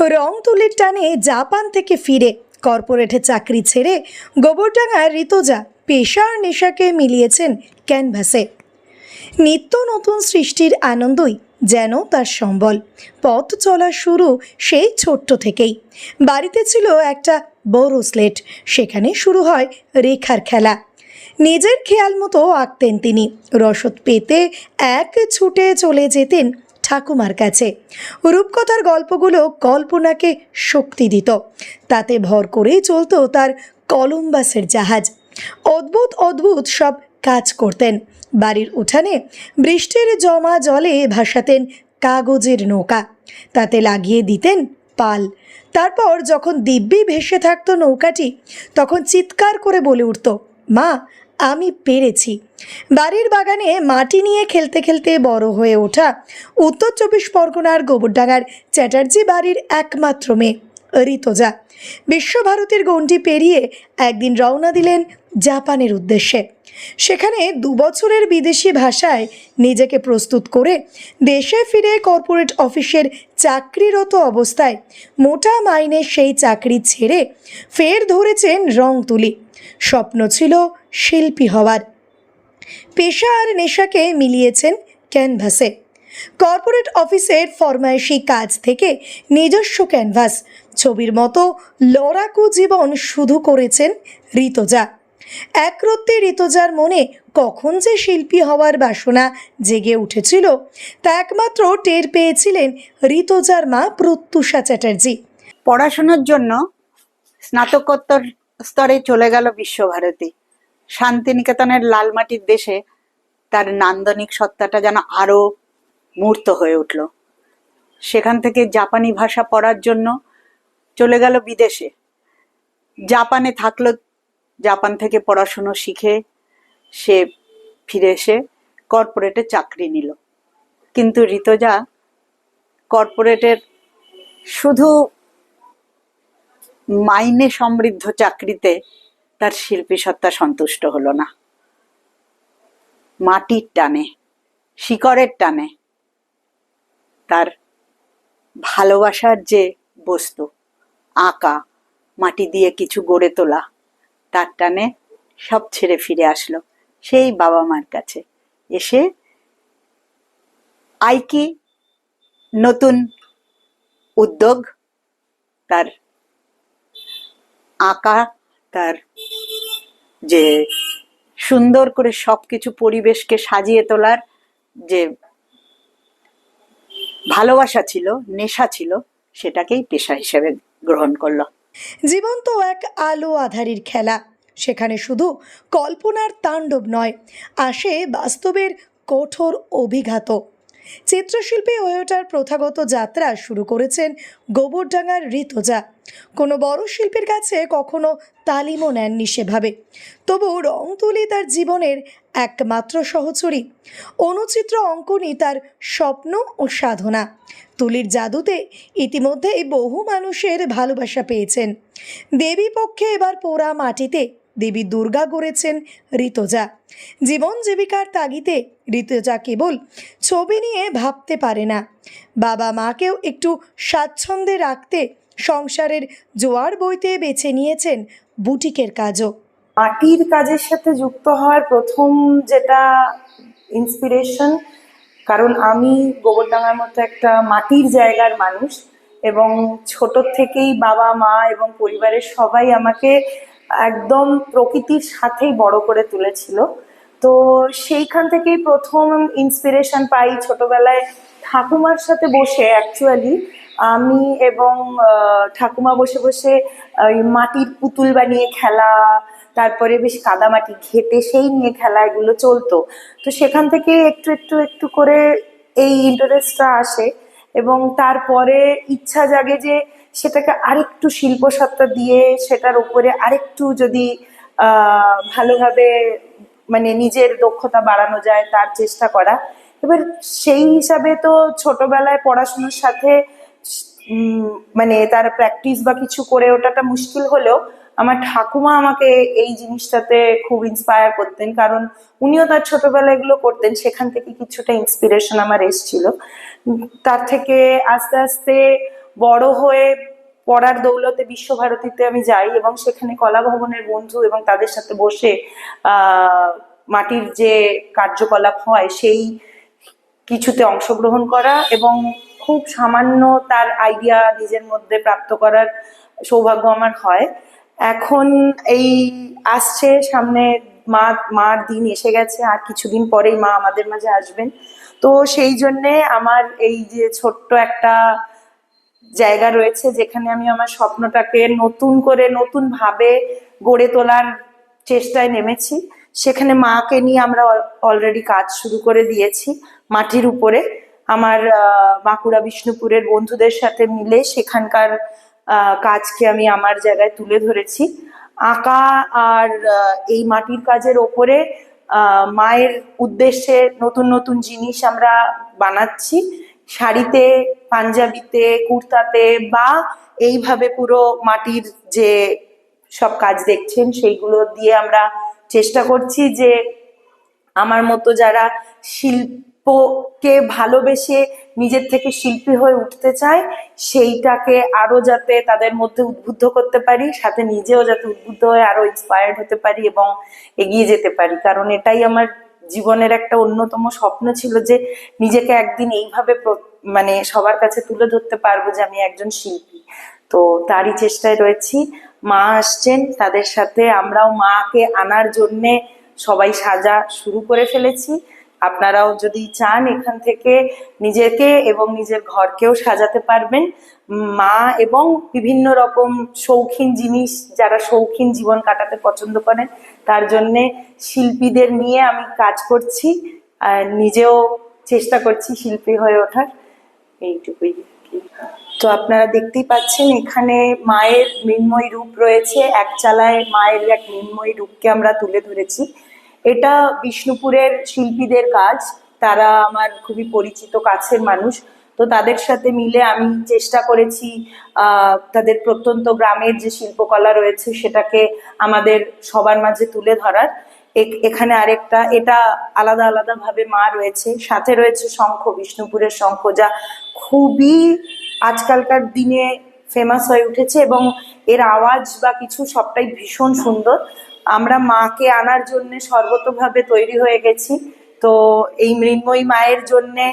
রং তুলির টানে জাপান থেকে ফিরে। কর্পোরেটে চাকরি ছেড়ে গোবরডাঙ্গার ঋতুজা পেশা আর নেশাকে মিলিয়েছেন ক্যানভাসে। নিত্য নতুন সৃষ্টির আনন্দই যেন তার সম্বল। পথ চলা শুরু সেই ছোট্ট থেকেই। বাড়িতে ছিল একটা বড় স্লেট, সেখানে শুরু হয় রেখার খেলা। নিজের খেয়াল মতো আঁকতেন তিনি। রসদ পেতে এক ছুটে চলে যেতেন ঠাকুমার কাছে। রূপকথার গল্পগুলো কল্পনাকে শক্তি দিত। তাতে ভর করেই চলতো তার কলম্বাসের জাহাজ। অদ্ভুত অদ্ভুত সব কাজ করতেন। বাড়ির উঠানে বৃষ্টির জমা জলে ভাসাতেন কাগজের নৌকা। তাতে লাগিয়ে দিতেন পাল। তারপর যখন দিব্যি ভেসে থাকতো নৌকাটি, তখন চিৎকার করে বলে উঠত, মা আমি পেরেছি। বাড়ির বাগানে মাটি নিয়ে খেলতে খেলতে বড় হয়ে ওঠা উত্তর চব্বিশ পরগনার গোবরডাঙ্গার চ্যাটার্জি বাড়ির একমাত্র মেয়ে, ঋতজা। বিশ্বভারতীর গণ্ডি পেরিয়ে একদিন রওনা দিলেন জাপানের উদ্দেশ্যে। সেখানে দু বছরের বিদেশি ভাষায় নিজেকে প্রস্তুত করে দেশে ফিরে কর্পোরেট অফিসের চাকরিরত অবস্থায় মোটা মাইনে সেই চাকরি ছেড়ে ফের ধরেছেন রং তুলি স্বপ্ন ছিল শিল্পী হওয়ার। পেশা আর নেশাকে মিলিয়েছেন ক্যানভাসে। কর্পোরেট অফিসের ফরমায়েশি কাজ থেকে নিজস্ব ক্যানভাস, ছবির মতো লড়াকু জীবন শুধু করেছেন ঋতজা। একরত্তি ঋতজার মনে কখন যে শিল্পী হওয়ার বাসনা জেগে উঠেছিল, তা একমাত্র টের পেয়েছিলেন ঋতজার মা প্রত্যুষা চ্যাটার্জি। পড়াশোনার জন্য স্নাতকোত্তর স্তরে চলে গেল বিশ্বভারতী। শান্তিনিকেতনের লালমাটির দেশে তার নান্দনিক সত্তাটা যেন আরও মূর্ত হয়ে উঠল। সেখান থেকে জাপানি ভাষা পড়ার জন্য চলে গেল বিদেশে। জাপানে থাকল, জাপান থেকে পড়াশুনো শিখে সে ফিরে এসে কর্পোরেটে চাকরি নিল। কিন্তু ঋতজা কর্পোরেটের শুধু মাইনে সমৃদ্ধ চাকরিতে তার শিল্পী সত্তা সন্তুষ্ট হলো না। মাটির টানে, শিকড়ের টানে তার ভালোবাসার যে বস্তু, আঁকা, মাটি দিয়ে কিছু গড়ে তোলা, তার টানে সব ছেড়ে ফিরে আসলো সেই বাবা মার কাছে। এসে আইকি নতুন উদ্যোগ তার আঁকা তার যে সুন্দর করে সবকিছু পরিবেশকে সাজিয়ে তোলার যে ভালোবাসা ছিল, নেশা ছিল, সেটাকেই পেশা হিসেবে গ্রহণ করল। জীবন তো এক আলো আধারির খেলা, সেখানে শুধু কল্পনার তাণ্ডব নয়, আসে বাস্তবের কঠোর অভিঘাত চিত্রশিল্পী হয়ে ওঠার প্রথাগত যাত্রা শুরু করেছেন গোবরডাঙ্গার ঋতজা। কোনো বড় শিল্পীর কাছে কখনো তালিমও নেননি সেভাবে। তবু রং তুলি তার জীবনের একমাত্র সহচরী। অনুচিত্র অঙ্কনই তার স্বপ্ন ও সাধনা। তুলির জাদুতে ইতিমধ্যেই বহু মানুষের ভালোবাসা পেয়েছেন। দেবী পক্ষে এবার পোড়া মাটিতে দেবী দুর্গা গড়েছেন ঋতজা। জীবন জীবিকার তাগিতে ঋতজা কেবল ছবি নিয়ে ভাবতে পারে না। বাবা মাকেও একটু স্বাচ্ছন্দ্যে রাখতে সংসারের জোয়ার বইতে বেছে নিয়েছেন বুটিকের কাজও। মাটির কাজের সাথে যুক্ত হওয়ার প্রথম যেটা ইন্সপিরেশন কারণ আমি গোবরডাঙ্গার মতো একটা মাটির জায়গার মানুষ এবং ছোট থেকেই বাবা, মা এবং পরিবারের সবাই আমাকে একদম প্রকৃতির সাথেই বড় করে তুলেছিল। তো সেইখান থেকেই প্রথম ইন্সপিরেশন পাই ছোটবেলায় ঠাকুমার সাথে বসে অ্যাকচুয়ালি আমি এবং ঠাকুমা বসে বসে মাটির পুতুল বানিয়ে খেলা, তারপরে বেশ কাদামাটি ঘেটে সেই নিয়ে খেলা এগুলো চলতো। তো সেখান থেকে একটু একটু একটু করে এই ইন্টারেস্টটা আসে এবং তারপরে ইচ্ছা জাগে যে সেটাকে আরেকটু শিল্পসত্তা দিয়ে সেটার উপরে আরেকটু যদি ভালোভাবে মানে নিজের দক্ষতা বাড়ানো যায় তার চেষ্টা করা। এবার সেই হিসাবে তো ছোটবেলায় পড়াশোনার সাথে মানে তার প্র্যাকটিস বা কিছু করে ওঠাটা মুশকিল হলেও আমার ঠাকুমা আমাকে এই জিনিসটাতে খুব ইন্সপায়ার করতেন। কারণ উনিও তার ছোটবেলায় এগুলো করতেন, সেখান থেকে কিছুটা ইন্সপিরেশন আমার এসেছিল। তার থেকে আস্তে আস্তে বড় হয়ে পড়ার দৌলতে বিশ্বভারতীতে আমি যাই এবং সেখানে কলা ভবনের বন্ধু এবং তাদের সাথে বসে মাটির যে কার্যকলাপ হয় সেই কিছুতে অংশগ্রহণ করা এবং খুব সামান্য তার আইডিয়া নিজের মধ্যে প্রাপ্ত করার সৌভাগ্য আমার হয়। এখন এই আসছে, সামনে মা, মার দিন এসে গেছে, আর কিছুদিন পরেই মা আমাদের মাঝে আসবেন। তো সেই জন্যে আমার এই যে ছোট্ট একটা জায়গা রয়েছে যেখানে আমি আমার স্বপ্নটাকে নতুন করে নতুন ভাবে গড়ে তোলার চেষ্টায় নেমেছি। সেখানে মাকে নিয়ে আমরা অলরেডি কাজ শুরু করে দিয়েছি মাটির উপরে। আমার বাঁকুড়া বিষ্ণুপুরের বন্ধুদের সাথে মিলে সেখানকার কাজকে আমি আমার জায়গায় তুলে ধরেছি। আঁকা আর এই মাটির কাজের ওপরে মায়ের উদ্দেশ্যে নতুন নতুন জিনিস আমরা বানাচ্ছি। শাড়িতে, পাঞ্জাবিতে, কুর্তাতে বা এইভাবে পুরো মাটির যে সব কাজ দেখছেন সেইগুলো দিয়ে আমরা চেষ্টা করছি যে আমার মতো যারা শিল্পকে ভালোবেসে নিজের থেকে শিল্পী হয়ে উঠতে চায়, সেইটাকে আরও যাতে তাদের মধ্যে উদ্বুদ্ধ করতে পারি, সাথে নিজেও যাতে উদ্বুদ্ধ হয়ে আরও ইন্সপায়ার্ড হতে পারি এবং এগিয়ে যেতে পারি। কারণ এটাই আমার জীবনের একটা অন্যতম স্বপ্ন ছিল যে নিজেকে একদিন এইভাবে মানে সবার কাছে তুলে ধরতে পারব যে আমি একজন শিল্পী। তো তারই চেষ্টায় রয়েছি। মা আসছেন, তাদের সাথে আমরাও মাকে আনার জন্যে সবাই সাজা শুরু করে ফেলেছি। আপনারাও যদি চান এখান থেকে নিজেকে এবং নিজের ঘরকেও সাজাতে পারবেন। মা এবং বিভিন্ন রকম শৌখিন জিনিস যারা শৌখিন জীবন কাটাতে পছন্দ করেন, তার জন্যে শিল্পীদের নিয়ে আমি কাজ করছি। নিজেও চেষ্টা করছি শিল্পী হয়ে ওঠার। এইটুকুই। তো আপনারা দেখতেই পাচ্ছেন এখানে মায়ের মৃন্ময় রূপ রয়েছে। এক চালায় মায়ের এক মৃন্ময় রূপকে আমরা তুলে ধরেছি। এটা বিষ্ণুপুরের শিল্পীদের কাজ। তারা আমার খুবই পরিচিত, কাছের মানুষ। তো তাদের সাথে মিলে আমি চেষ্টা করেছি তাদের প্রত্যন্ত গ্রামের যে শিল্পকলা রয়েছে, সেটাকে আমাদের সবার মাঝে তুলে ধরার। এখানে আরেকটা, এটা আলাদা আলাদা ভাবে মা রয়েছে, সাথে রয়েছে শঙ্খ, বিষ্ণুপুরের শঙ্খ, যা খুবই আজকালকার দিনে ফেমাস হয়ে উঠেছে এবং এর আওয়াজ বা কিছু সবটাই ভীষণ সুন্দর। আমরা মাকে আনার জন্য সর্বতভাবে তৈরি হয়ে গেছি। তো এই মৃন্ময়ী মায়ের জন্যে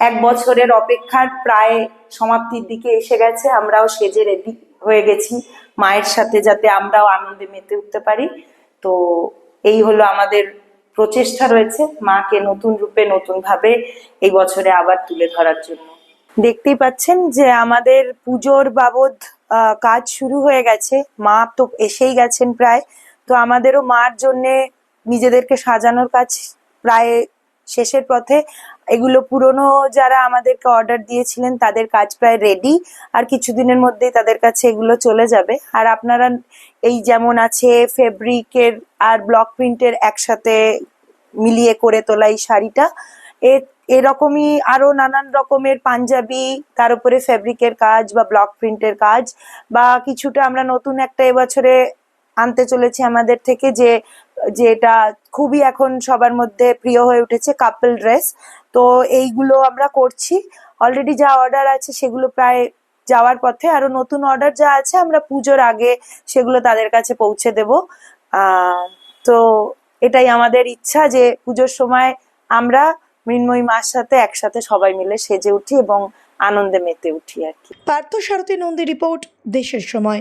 এক বছরের অপেক্ষার প্রায় সমাপ্তির দিকে এসে গেছে। আমরাও সেজে রেডি হয়ে গেছি মায়ের সাথে যাতে আমরাও আনন্দে মেতে উঠতে পারি। তো এই হলো আমাদের প্রচেষ্টা রয়েছে মাকে নতুন রূপে নতুন ভাবে এই বছরে আবার তুলে ধরার জন্য। দেখতেই পাচ্ছেন যে আমাদের পুজোর বাবদ কাজ শুরু হয়ে গেছে। মা তো এসেই গেছেন প্রায়। তো আমাদেরও মার জন্যে নিজেদেরকে সাজানোর কাজ প্রায় শেষের পথে। এগুলো পুরনো যারা আমাদেরকে অর্ডার দিয়েছিলেন, তাদের কাজ প্রায় রেডি আর কিছুদিনের মধ্যেই তাদের কাছে এগুলো চলে যাবে। আর আপনারা এই যেমন আছে ফেব্রিকের আর ব্লক প্রিন্টের একসাথে মিলিয়ে করে তোলা এই শাড়িটা, এ, এরকমই আরও নানান রকমের পাঞ্জাবি, তার উপরে ফেব্রিকের কাজ বা ব্লক প্রিন্টের কাজ, বা কিছুটা আমরা নতুন একটা এবছরে আনতে চলেছি আমাদের থেকে যে, যেটা খুবই এখন সবার মধ্যে প্রিয় হয়ে উঠেছে কাপল ড্রেস তো এইগুলো আমরা করছি। অলরেডি যা অর্ডার আছে সেগুলো প্রায় যাওয়ার পথে। আরও নতুন অর্ডার যা আছে আমরা পুজোর আগে সেগুলো তাদের কাছে পৌঁছে দেব। তো এটাই আমাদের ইচ্ছা যে পুজোর সময় আমরা মৃন্ময়ী মার সাথে একসাথে সবাই মিলে সেজে উঠি এবং আনন্দে মেতে উঠি আর কি। পার্থ সারথী নন্দী রিপোর্ট, দেশের সময়।